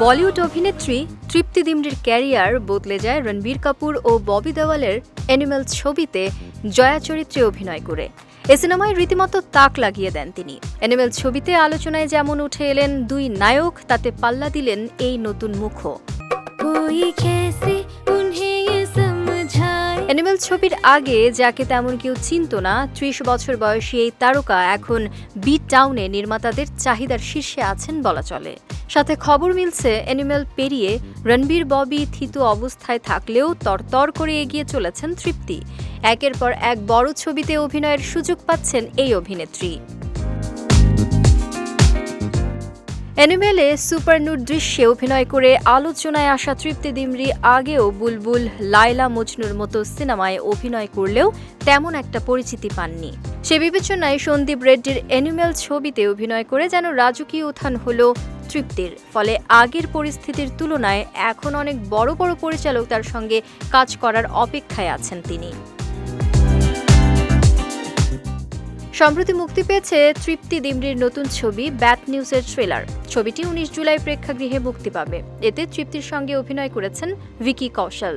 বলিউড অভিনেত্রী তৃপ্তি দিমরির ক্যারিয়ার বদলে যায় রণবীর কাপুর ও ববি দেওয়ালের অ্যানিমেল ছবিতে জয়া চরিত্রে অভিনয় করে। এ সিনেমায় রীতিমতো তাক লাগিয়ে দেন তিনি। অ্যানিমেল ছবিতে আলোচনায় যেমন উঠে এলেন দুই নায়ক, তাতে পাল্লা দিলেন এই নতুন মুখও। অ্যানিমেল ছবির আগে যাকে তেমন কেউ চিনত না, ত্রিশ বছর বয়সী এই তারকা এখন বি টাউনে নির্মাতাদের চাহিদার শীর্ষে আছেন বলা চলে। সাথে খবর মিলছে অ্যানিমেল পেরিয়ে রণবীর, ববি, থিতু অবস্থায় থাকলেও তরতর করে এগিয়ে চলেছেন তৃপ্তি। একের পর এক বড় ছবিতে অভিনয়ের সুযোগ পাচ্ছেন এই অভিনেত্রী। অ্যানিমেলে সুপারনুট দৃশ্যে অভিনয় করে আলোচনায় আসা তৃপ্তি দিমরি আগেও বুলবুল, লায়লা মজনুর মতো সিনেমায় অভিনয় করলেও তেমন একটা পরিচিতি পাননি। সে বিবেচনায় সন্দীপ রেড্ডির অ্যানিমেল ছবিতে অভিনয় করে যেন রাজকীয় উত্থান হল তৃপ্তির। ফলে আগের পরিস্থিতির তুলনায় এখন অনেক বড় বড় পরিচালক তার সঙ্গে কাজ করার অপেক্ষায় আছেন তিনি। সম্প্রতি মুক্তি পেয়েছে তৃপ্তি দিমরির নতুন ছবি ব্যাট নিউজের ট্রেলার ছবিটি উনিশ জুলাই প্রেক্ষাগৃহে মুক্তি পাবে। এতে তৃপ্তির সঙ্গে অভিনয় করেছেন ভিকি কৌশল।